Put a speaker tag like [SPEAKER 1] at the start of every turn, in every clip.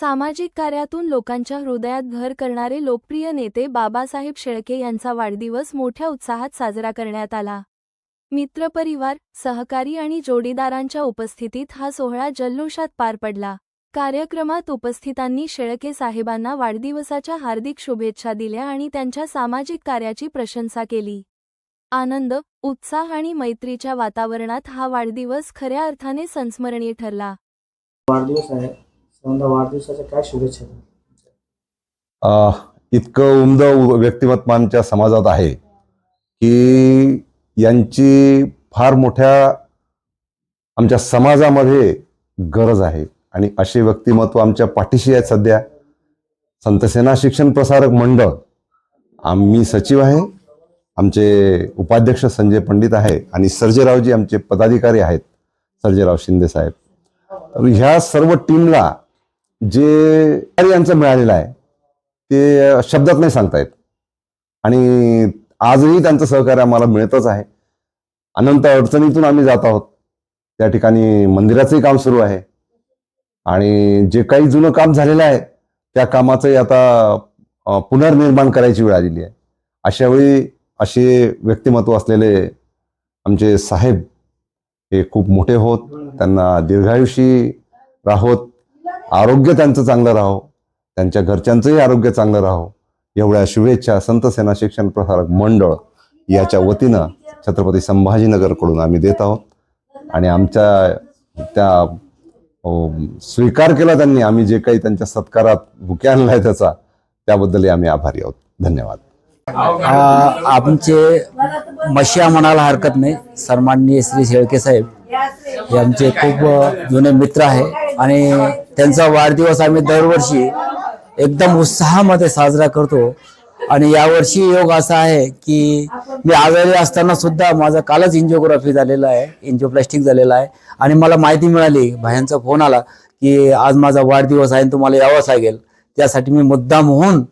[SPEAKER 1] सामाजिक कार्यातून लोकांच्या हृदयात घर करणारे लोकप्रिय नेते बाबासाहेब शेळके यांचा वाढदिवस मोठ्या उत्साहात साजरा करण्यात आला. मित्रपरिवार सहकारी आणि जोडीदारांच्या उपस्थितीत हा सोहळा जल्लोषात पार पडला. कार्यक्रमात उपस्थितांनी शेळके साहेबांना वाढदिवसाच्या हार्दिक शुभेच्छा दिल्या आणि त्यांच्या सामाजिक कार्याची प्रशंसा केली. आनंद उत्साह आणि मैत्रीच्या वातावरणात हा वाढदिवस खऱ्या अर्थाने संस्मरणीय ठरला.
[SPEAKER 2] वाढदिवस आहे. वाढदिवसाच्या काय शुभेच्छा?
[SPEAKER 3] इतकं उमद व्यक्तिमत्व आमच्या समाजात आहे की यांची फार मोठ्या आमच्या समाजामध्ये गरज आहे. आणि असे व्यक्तिमत्व आमच्या पाठीशी आहेत सध्या. संतसेना शिक्षण प्रसारक मंडळ. आम्ही सचिव आहे. आमचे उपाध्यक्ष संजय पंडित आहे आणि सर्जेरावजी आमचे पदाधिकारी आहेत. सर्जेराव शिंदे साहेब. तर ह्या सर्व टीमला जे यांचं मिळालेलं आहे ते शब्दात नाही सांगता येत. आणि आजही त्यांचं सहकार्य आम्हाला मिळतच आहे. अनंत अडचणीतून आम्ही जात आहोत. त्या ठिकाणी मंदिराचंही काम सुरू आहे. आणि जे काही जुनं काम झालेलं आहे त्या कामाचंही आता पुनर्निर्माण करायची वेळ आलेली आहे. अशा वेळी असे व्यक्तिमत्व असलेले आमचे साहेब हे खूप मोठे होत. त्यांना दीर्घायुषी राहोत. आरोग्य त्यांचं चांगलं राहो. त्यांच्या घरच्यांचंही आरोग्य चांगलं राहो. एवढ्या शुभेच्छा संत सेना शिक्षण प्रसारक मंडळ याच्या वतीनं छत्रपती संभाजीनगरकडून आम्ही देत आहोत. आणि आमच्या त्या स्वीकार केला त्यांनी. आम्ही जे काही त्यांच्या सत्कारात बुके आणलाय त्याचा त्याबद्दलही आम्ही आभारी आहोत. धन्यवाद.
[SPEAKER 4] आमचे मशिया म्हणायला हरकत नाही. सन्माननीय श्री शेळके साहेब हे आमचे खूप जुने मित्र आहे. आणि त्यांचा वाढदिवस आम्ही दरवर्षी एकदम उत्साहामध्ये साजरा करतो. आणि यावर्षी योग असा आहे की मी आजारी असताना सुद्धा माझा कालच इंजिओग्राफी झालेला आहे इंजिओप्लास्टिक झालेला आहे. आणि मला माहिती मिळाली भायांचा फोन आला की आज माझा वाढदिवस आहे आणि तुम्हाला यावंच लागेल. त्यासाठी मी मुद्दाम होऊन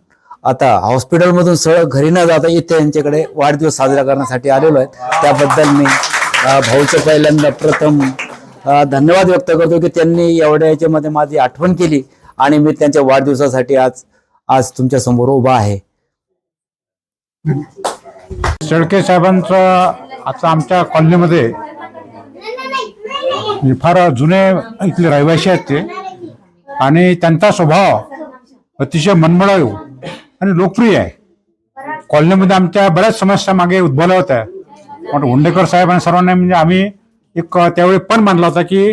[SPEAKER 4] आता हॉस्पिटलमधून सरळ घरी न जाता इथे यांच्याकडे वाढदिवस साजरा करण्यासाठी आलेलो आहे. त्याबद्दल मी भाऊचं पहिल्यांदा प्रथम धन्यवाद व्यक्त करतो की त्यांनी एवढ्या याच्यामध्ये माझी आठवण केली आणि मी त्यांच्या वाढदिवसासाठी आज आज तुमच्यासमोर उभा आहे.
[SPEAKER 5] शेळके साहेबांचं आता आमच्या कॉलनीमध्ये फार जुने इथले रहिवासी आहेत ते. आणि त्यांचा स्वभाव अतिशय मनमळायू आणि लोकप्रिय आहे. कॉलनीमध्ये आमच्या बऱ्याच समस्या मागे उद्भवल्या होत्या. पण हुंडेकर साहेबांना सर्वांना म्हणजे आम्ही एक त्यावेळी पण मानला होता की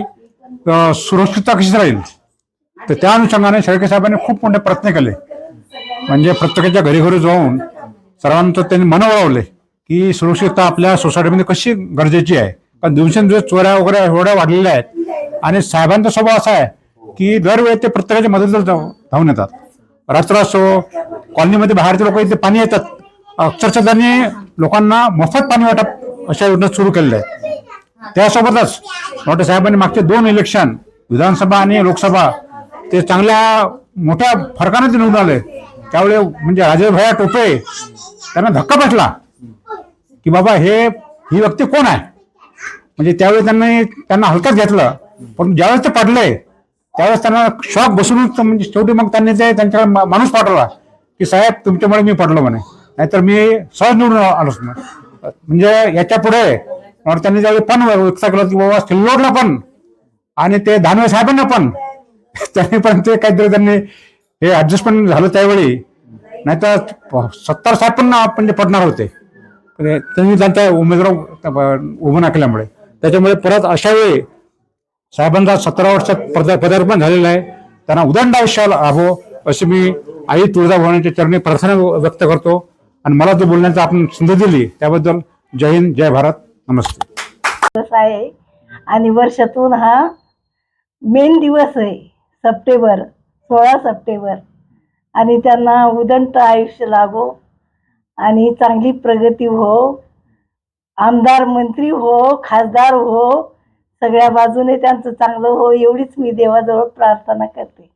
[SPEAKER 5] सुरक्षितता कशी राहील? तर त्या अनुषंगाने शेळके साहेबांनी खूप मोठे प्रयत्न केले. म्हणजे प्रत्येकाच्या घरी घरी जाऊन सर्वांचं त्यांनी मन वळवले की सुरक्षितता आपल्या सोसायटीमध्ये कशी गरजेची आहे. कारण दिवसेंदिवस चोऱ्या वगैरे एवढ्या वाढलेल्या आहेत. आणि साहेबांचा स्वभाव असा आहे की दरवेळी ते प्रत्येकाच्या मदतीला जाऊ- धावून येतात. रात्र असो कॉलनीमध्ये बाहेरचे लोक इथे पाणी येतात. अक्षरशः त्यांनी लोकांना मोफत पाणी वाटप अशा योजना सुरू केलेल्या आहेत. त्यासोबतच मोठे साहेबांनी मागचे दोन इलेक्शन विधानसभा आणि लोकसभा ते चांगल्या मोठ्या फरकाने ते निवडून आले. त्यावेळी म्हणजे राजेश भैया टोपे त्यांना धक्का बसला की बाबा हे ही व्यक्ती कोण आहे? म्हणजे त्यावेळी त्यांनी त्यांना हलक्यात घेतलं. पण ज्यावेळेस ते पडले त्यावेळेस त्यांना शॉक बसून म्हणजे शेवटी मग त्यांनी ते त्यांच्याकडे मा- माणूस पाठवला की साहेब तुमच्यामुळे मी पडलो म्हणे. नाहीतर मी सहज निवडून आलोच म्हणजे याच्यापुढे मग त्यांनी ज्यावेळी पण व्यक्त केलं की बाबा सिल्लोडला पण आणि ते दानवे साहेबांना पण त्यांनी पण ते काहीतरी त्यांनी हे ऍडजस्टमेंट झालं त्यावेळी. नाहीतर सत्तर साहेब पण म्हणजे पडणार होते. त्यांनी त्यांच्या उमेदवार उभं नाकल्यामुळे. त्याच्यामुळे परत अशा वेळी साहेबांचा सतरा वर्षात पदार्पण झालेलं आहे. त्यांना उदंड आयुष्याला लाभो अशी मी आई तुळजाभवानीच्या चरणी प्रार्थना व्यक्त करतो. आणि मला जो बोलण्याचा आपण संधी दिली त्याबद्दल जय हिंद जय भारत. नमस्ते.
[SPEAKER 6] दिवस आहे आणि वर्षातून हा मेन दिवस आहे सप्टेंबर सोळा सप्टेंबर. आणि त्यांना उदंत आयुष्य लाभो आणि चांगली प्रगती हो आमदार मंत्री हो खासदार हो सगळ्या बाजूने त्यांचं चांगलं हो एवढीच मी देवाजवळ प्रार्थना करते.